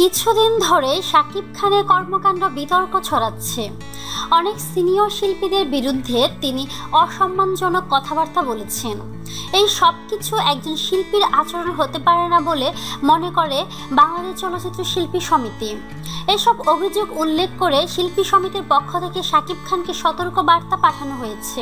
কিছুদিন ধরে শাকিব খানের কর্মকাণ্ড বিতর্ক ছড়াচ্ছে। অনেক সিনিয়র শিল্পীদের বিরুদ্ধে তিনি অসম্মানজনক কথাবার্তা বলেছেন। এই সব কিছু একজন শিল্পীর আচরণ হতে পারে না বলে মনে করে বাংলাদেশ চলচ্চিত্র শিল্পী সমিতি। এসব অভিযোগ উল্লেখ করে শিল্পী সমিতির পক্ষ থেকে শাকিব খানকে সতর্ক বার্তা পাঠানো হয়েছে।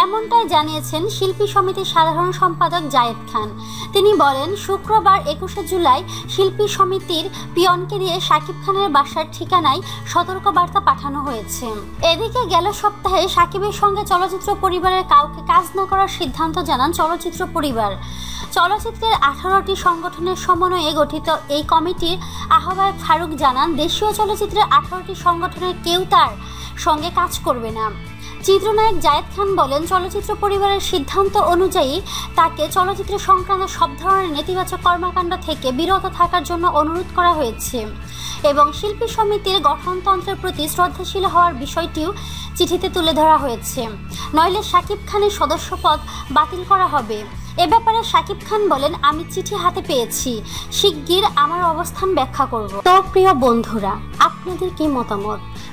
এমনটাই জানিয়েছেন শিল্পী সমিতির সাধারণ সম্পাদক জায়েদ খান। তিনি বলেন, শুক্রবার একুশে জুলাই শিল্পী সমিতির পিয়নকে দিয়ে শাকিব খানের বাসার ঠিকানায় সতর্ক বার্তা পাঠানো হয়েছে। এদিকে গেল সপ্তাহে সাকিবের সঙ্গে চলচ্চিত্র পরিবারের কাউকে কাজ না করার সিদ্ধান্ত জানান চলচ্চিত্র পরিবার। চলচ্চিত্রের আঠারোটি সংগঠনের সমন্বয়ে গঠিত এই কমিটির আহ্বায়ক ফারুক জানান, দেশীয় চলচ্চিত্রের আঠারোটি সংগঠনের কেউ তার সঙ্গে কাজ করবে না। চিত্রনায়ক জায়েদ খান বলেন, চলচ্চিত্র পরিবারের সিদ্ধান্ত অনুযায়ী তাকে চলচ্চিত্র সংক্রান্ত সব ধরনের নেতিবাচক কর্মকাণ্ড থেকে বিরত থাকার জন্য অনুরোধ করা হয়েছে এবং শিল্পী সমিতির গঠনতন্ত্রের প্রতি শ্রদ্ধাশীল হওয়ার বিষয়টিও চিঠিতে তুলে ধরা হয়েছে। নইলে শাকিব খানের সদস্যপদ বাতিল করা হবে। এ ব্যাপারে শাকিব খান বলেন, আমি চিঠি হাতে পেয়েছি। শিগগির আমার অবস্থান ব্যাখ্যা করব। তো প্রিয় বন্ধুরা, আপনাদের কি মতামত?